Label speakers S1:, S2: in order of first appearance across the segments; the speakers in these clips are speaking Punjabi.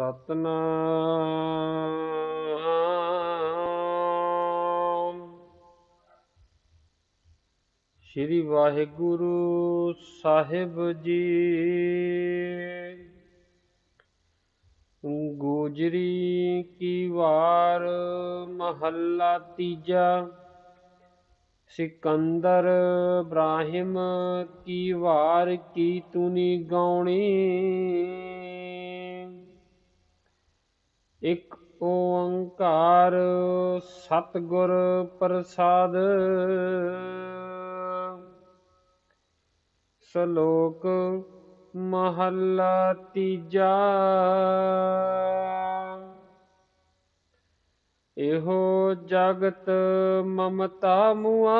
S1: ਸਤਨਾਮ। ਸ੍ਰੀ ਵਾਹਿਗੁਰੂ ਸਾਹਿਬ ਜੀ। ਗੋਜਰੀ ਕੀ ਵਾਰ, ਮਹੱਲਾ ਤੀਜਾ। ਸਿਕੰਦਰ ਇਬਰਾਹਿਮ ਕੀ ਵਾਰ, ਕੀ ਤੂਨੀ ਗਾਉਣੀ? ਓੰਕਾਰ ਸਤਿਗੁਰ ਪ੍ਰਸਾਦ। ਸ਼ਲੋਕ ਮਹੱਲਾ ਤੀਜਾ। ਇਹੋ ਜਗਤ ਮਮਤਾ ਮੁਆ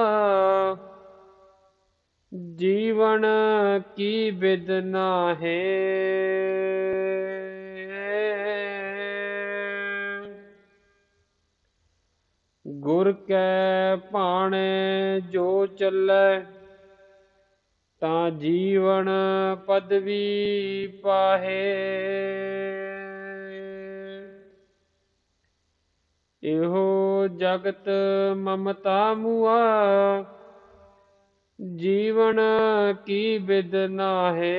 S1: ਜੀਵਨ ਕੀ ਬਿਦ ਹੈ ਗੁਰ ਕੈ ਭਾਣੇ ਜੋ ਚੱਲੈ, ਤਾਂ ਜੀਵਨ ਪਦਵੀ ਪਾਹੇ। ਇਹੋ ਜਗਤ ਮਮਤਾ ਮੁਆ, ਜੀਵਨ ਕੀ ਬਿਦ ਨਾਹੇ।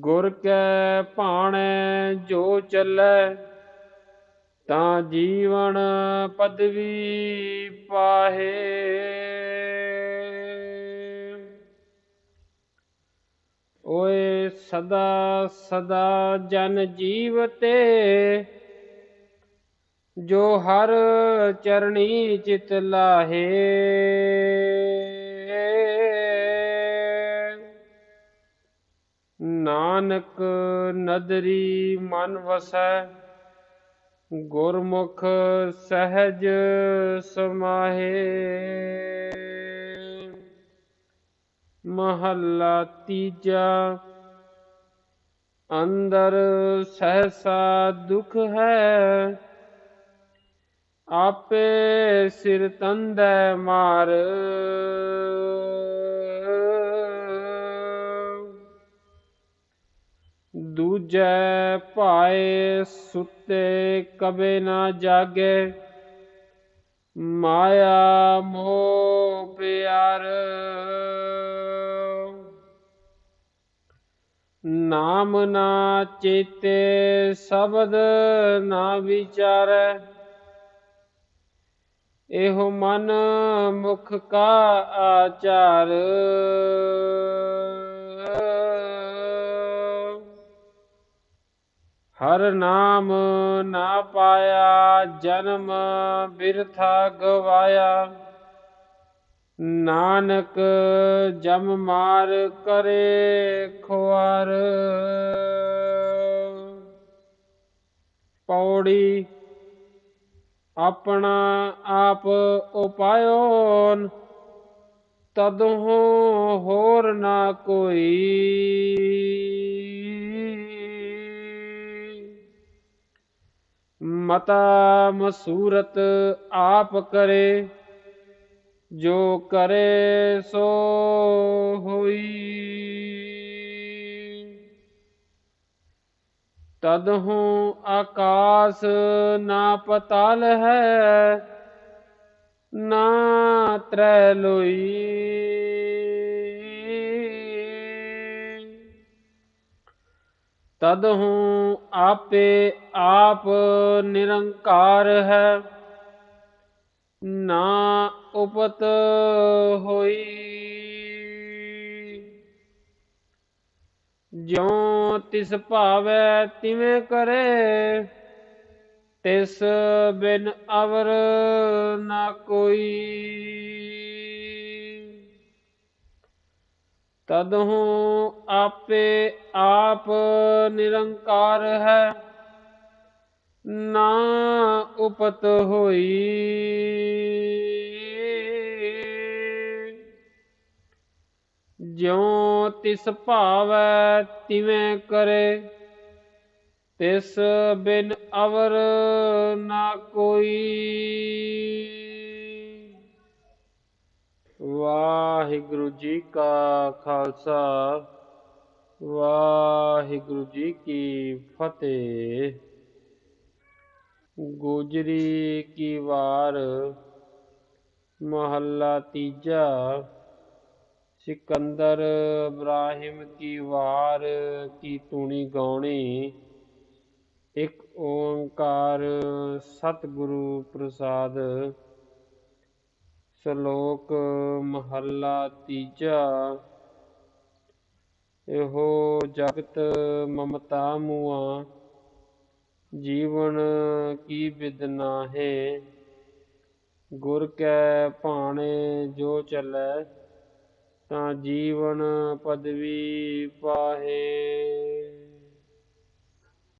S1: ਗੁਰ ਕੈ ਭਾਣੇ ਜੋ ਚੱਲੈ, ਤਾਂ ਜੀਵਨ ਪਦਵੀ ਪਾਹੇ। ਓਏ ਸਦਾ ਸਦਾ ਜਨ ਜੀਵਤੇ, ਜੋ ਹਰ ਚਰਣੀ ਚਿਤ ਲਾਹੇ। ਨਾਨਕ ਨਦਰੀ ਮਨ ਵਸੈ, ਗੁਰਮੁਖ ਸਹਿਜ ਸਮਾਹੇ। ਮਹੱਲਾ ਤੀਜਾ, ਅੰਦਰ ਸਹਸਾ ਦੁਖ ਹੈ, ਆਪੇ ਸਿਰ ਤੰਦੈ ਮਾਰ। ਦੂਜੈ ਭਾਏ ਸੁੱਤੇ ਕਬੇ ਨਾ ਜਾਗੇ, ਮਾਇਆ ਮੋਹ ਪਿਆਰ। ਨਾਮ ਨਾ ਚੇਤੇ ਸ਼ਬਦ ਨਾ ਵਿਚਾਰੈ, ਇਹੋ ਮਨ ਮੁਖ ਕਾ ਆਚਾਰ। ਹਰ ਨਾਮ ਨਾ ਪਾਇਆ, ਜਨਮ ਬਿਰਥਾ ਗਵਾਇਆ। ਨਾਨਕ ਜਮ ਮਾਰ ਕਰੇ ਖੁਆਰ। ਪੌੜੀ ਆਪਣਾ ਆਪ ਉਪਾਇਓਨ, ਤਦੋਂ ਹੋਰ ਨਾ ਕੋਈ। ਮਤਾ ਮਸੂਰਤ ਆਪ ਕਰੇ, ਜੋ ਕਰੇ ਸੋ ਹੋਈ। ਤਦਹੂ ਆਕਾਸ ਨਾ ਪਤਾਲ ਹੈ, ਨਾ ਤਰੈ ਲੋਈ। ਤਦਹੂ ਆਪੇ ਆਪ ਨਿਰੰਕਾਰ ਹੈ। ਨਾ ਉਪਤ ਹੋਈ। ਜਿਉ ਤਿਸ ਭਾਵੈ ਤਿਵੇਂ ਕਰੇ, ਤਿਸ ਬਿਨ ਅਵਰ ਨਾ ਕੋਈ। ਤਦਹੂ ਆਪੇ ਆਪ ਨਿਰੰਕਾਰ ਹੈ। ਨਾ ਉਪਤ ਹੋਈ। ਜਿਉ ਤਿਸ ਭਾਵੈ ਤਿਵੇਂ ਕਰੇ, ਤਿਸ ਬਿਨ ਅਵਰ ਨਾ ਕੋਈ। ਵਾਹਿਗੁਰੂ ਜੀ ਕਾ ਖਾਲਸਾ, ਵਾਹਿਗੁਰੂ ਜੀ ਕੀ ਫਤਿਹ। ਗੋਜਰੀ ਕੀ ਵਾਰ, ਮਹੱਲਾ ਤੀਜਾ, ਸਿਕੰਦਰ ਇਬਰਾਹਿਮ ਕੀ ਵਾਰ ਕੀ ਤੂਣੀ ਗਾਉਣੀ। ਇੱਕ ਓੰਕਾਰ ਸਤਿਗੁਰੂ ਪ੍ਰਸਾਦ ਸ਼ਲੋਕ ਮਹੱਲਾ ਤੀਜਾ। ਇਹੋ ਜਗਤ ਮਮਤਾ ਮੂਆ ਜੀਵਨ ਕੀ ਬਿਦ ਨਾਹੇ। ਗੁਰ ਕੈ ਭਾਣੇ ਜੋ ਚੱਲੈ, ਤਾਂ ਜੀਵਨ ਪਦਵੀ ਪਾਹੇ।